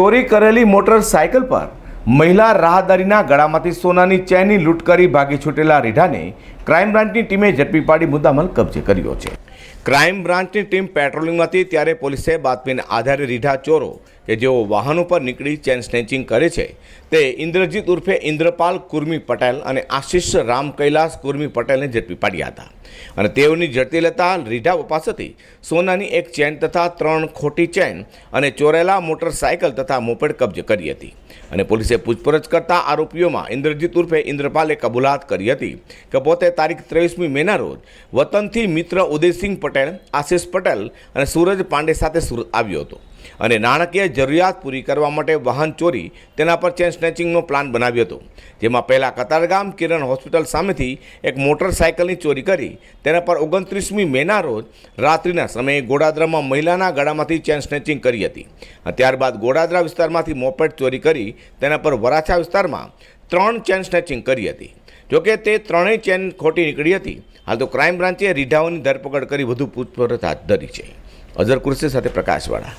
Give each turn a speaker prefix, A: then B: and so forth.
A: ચોરી કરેલી મોટરસાયકલ પર મહિલા રાહદારીના ગળામાંથી સોનાની ચેનની લૂંટ કરી ભાગી છૂટેલા રીઢાને ક્રાઇમ બ્રાન્ચની ટીમે ઝડપી પાડી મુદ્દામાલ કબજે કર્યો છે. ક્રાઇમ બ્રાન્ચની ટીમ પેટ્રોલિંગમાંથી ત્યારે પોલીસે બાતમીના આધારે રીઢા ચોરો કે જેઓ વાહનો પર નીકળી ચેન સ્નેચિંગ કરે છે, તે ઇન્દ્રજીત ઉર્ફે ઇન્દ્રપાલ કુર્મી પટેલ અને આશિષ રામ કૈલાસ કુર્મી પટેલને ઝડપી પાડ્યા હતા. અને તેઓની ઝડપી લેતા રીઢા પાસેથી સોનાની એક ચેન તથા ત્રણ ખોટી ચેન અને ચોરેલા મોટરસાયકલ તથા મોપેડ કબજે કરી હતી. અને પોલીસે પૂછપરછ કરતા આરોપીઓમાં ઇન્દ્રજીત ઉર્ફે ઇન્દ્રપાલે કબૂલાત કરી હતી કે પોતે તારીખ ત્રેવીસમી મેના રોજ વતનથી મિત્ર ઉદયસિંહ પટેલ, આશિષ પટેલ અને સૂરજ પાંડે સાથે સુરત આવ્યો હતો. અને નાણાકીય જરૂરિયાત પૂરી કરવા માટે વાહન ચોરી, તેના પર ચેન સ્નેચિંગનો પ્લાન બનાવ્યો હતો, જેમાં પહેલાં કતારગામ કિરણ હોસ્પિટલ સામેથી એક મોટરસાયકલની ચોરી કરી, તેના પર ઓગણત્રીસમી મેના રોજ રાત્રિના સમયે ગોડાદરામાં મહિલાના ગળામાંથી ચેન સ્નેચિંગ કરી હતી. ત્યારબાદ ગોડાદરા વિસ્તારમાંથી મોપેટ ચોરી કરી, તેના પર વરાછા વિસ્તારમાં ત્રણ ચેન સ્નેચિંગ કરી હતી. જોકે તે ત્રણેય ચેન ખોટી નીકળી હતી. હાલ તો ક્રાઇમ બ્રાન્ચે રીઢાઓની ધરપકડ કરી વધુ પૂછપરછ હાથ ધરી છે. અઝર કુરશી સાથે પ્રકાશવાળા.